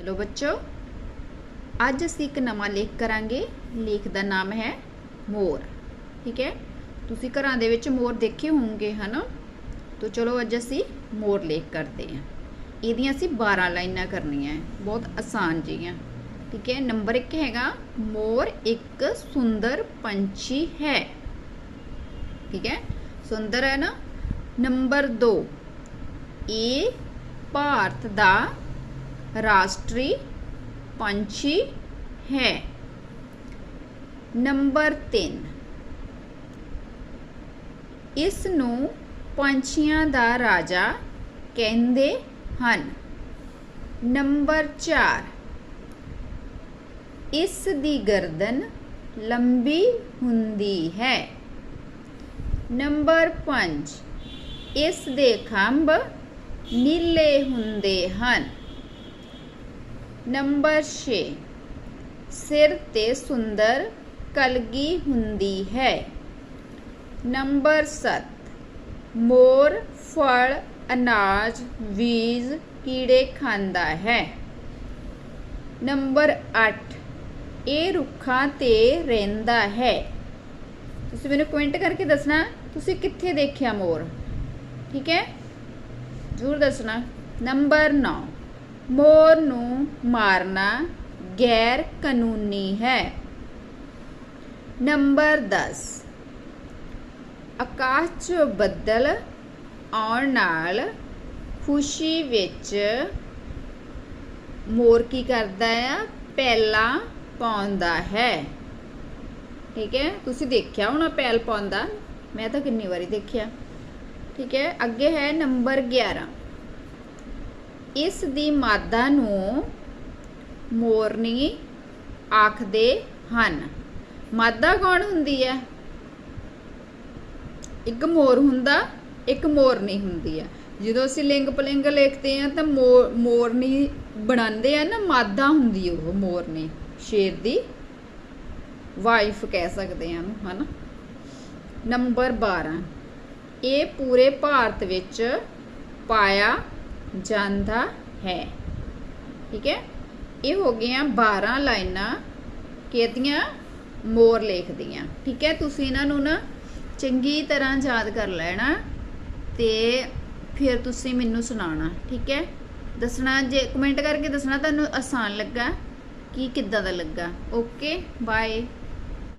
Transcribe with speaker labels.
Speaker 1: Hello ਬੱਚੋ। ਅੱਜ ਅਸੀਂ ਇੱਕ ਨਵਾਂ ਲੇਖ ਕਰਾਂਗੇ। ਲੇਖ ਦਾ ਨਾਮ ਹੈ ਮੋਰ। ਠੀਕ ਹੈ? ਤੁਸੀਂ ਘਰਾਂ ਦੇ ਵਿੱਚ ਮੋਰ ਦੇਖੇ ਹੋਣਗੇ, ਹਨਾ? ਤਾਂ ਚਲੋ ਅੱਜ ਅਸੀਂ ਮੋਰ ਲੇਖ ਕਰਦੇ ਹਾਂ। ਇਹਦੀਆਂ ਅਸੀਂ 12 ਲਾਈਨਾਂ ਕਰਨੀਆਂ ਹੈ। ਬਹੁਤ ਆਸਾਨ ਜੀਆਂ ਠੀਕ ਹੈ? ਨੰਬਰ 1 ਹੈਗਾ, ਮੋਰ ਇੱਕ ਸੁੰਦਰ ਪੰਛੀ ਹੈ। ਠੀਕ ਹੈ? ਸੁੰਦਰ ਹੈ ਨਾ? ਨੰਬਰ 2 ਇਹ ਭਾਰਤ ਦਾ ਰਾਸ਼ਟਰੀ ਪੰਛੀ ਹੈ। ਨੰਬਰ 3 ਇਸ ਨੂੰ ਪੰਛੀਆਂ ਦਾ ਰਾਜਾ ਕਹਿੰਦੇ ਹਨ। ਨੰਬਰ 4 ਇਸ ਦੀ ਗਰਦਨ ਲੰਬੀ ਹੁੰਦੀ ਹੈ। ਨੰਬਰ 5 ਇਸ ਦੇ ਖੰਭ ਨੀਲੇ ਹੁੰਦੇ ਹਨ। ਨੰਬਰ 6 ਸਿਰ ਤੇ ਸੁੰਦਰ ਕਲਗੀ ਹੁੰਦੀ ਹੈ। ਨੰਬਰ 7 ਮੋਰ, ਫਲ, ਅਨਾਜ, ਬੀਜ ਕੀੜੇ ਖਾਂਦਾ ਹੈ। ਨੰਬਰ 8 ਇਹ ਰੁੱਖਾਂ ਤੇ ਰਹਿੰਦਾ ਹੈ। ਤੁਸੀਂ ਮੈਨੂੰ ਕਮੈਂਟ ਕਰਕੇ ਦੱਸਣਾ, ਤੁਸੀਂ ਕਿੱਥੇ ਦੇਖਿਆ ਮੋਰ? ਠੀਕ ਹੈ? ਜ਼ਰੂਰ ਦੱਸਣਾ। ਨੰਬਰ 9 ਮੋਰ ਨੂੰ ਮਾਰਨਾ ਗੈਰ ਕਾਨੂੰਨੀ ਹੈ। ਨੰਬਰ 10 ਆਕਾਸ਼ 'ਚ ਬੱਦਲ ਆਉਣ ਨਾਲ ਖੁਸ਼ੀ ਵਿੱਚ ਮੋਰ ਕੀ ਕਰਦਾ ਆ? ਪਹਿਲਾਂ ਪਾਉਂਦਾ ਹੈ। ਠੀਕ ਹੈ? ਤੁਸੀਂ ਦੇਖਿਆ ਹੋਣਾ ਪੈਲ ਪਾਉਂਦਾ? ਮੈਂ ਤਾਂ ਕਿੰਨੀ ਵਾਰੀ ਦੇਖਿਆ। ਠੀਕ ਹੈ? ਅੱਗੇ ਹੈ ਨੰਬਰ 11 ਇਸ ਦੀ ਮਾਦਾ ਨੂੰ ਮੋਰਨੀ ਆਖਦੇ ਹਨ। ਮਾਦਾ ਕੌਣ ਹੁੰਦੀ ਹੈ? ਇੱਕ ਮੋਰ ਹੁੰਦਾ, ਇੱਕ ਮੋਰਨੀ ਹੁੰਦੀ ਹੈ। ਜਦੋਂ ਅਸੀਂ ਲਿੰਗ ਪਲਿੰਗ ਲਿਖਦੇ ਆ ਤਾਂ ਮੋ- ਮੋਰਨੀ ਬਣਾਉਂਦੇ ਆ ਨਾ, ਮਾਦਾ ਹੁੰਦੀ ਉਹ, ਮੋਰਨੀ। ਸ਼ੇਰ ਦੀ ਵਾਈਫ ਕਹਿ ਸਕਦੇ ਆ ਉਹਨੂੰ, ਹਨਾ? ਨੰਬਰ 12 ਇਹ ਪੂਰੇ ਭਾਰਤ ਵਿੱਚ ਪਾਇਆ ਜਾਂਦਾ ਹੈ। ਠੀਕ ਹੈ? ਇਹ ਹੋ ਗਈਆਂ 12 ਲਾਈਨਾਂ ਕਿਹਦੀਆਂ? ਮੋਰ ਲੇਖ ਦੀਆਂ। ਠੀਕ ਹੈ? ਤੁਸੀਂ ਇਹਨਾਂ ਨੂੰ ਨਾ ਚੰਗੀ ਤਰ੍ਹਾਂ ਯਾਦ ਕਰ ਲੈਣਾ ਤੇ ਫਿਰ ਤੁਸੀਂ ਮੈਨੂੰ ਸੁਣਾਉਣਾ। ਠੀਕ ਹੈ? ਦੱਸਣਾ ਜੇ ਕਮੈਂਟ ਕਰਕੇ ਦੱਸਣਾ ਤੁਹਾਨੂੰ ਆਸਾਨ ਲੱਗਾ ਕਿ ਕਿੱਦਾਂ ਦਾ ਲੱਗਾ। Okay bye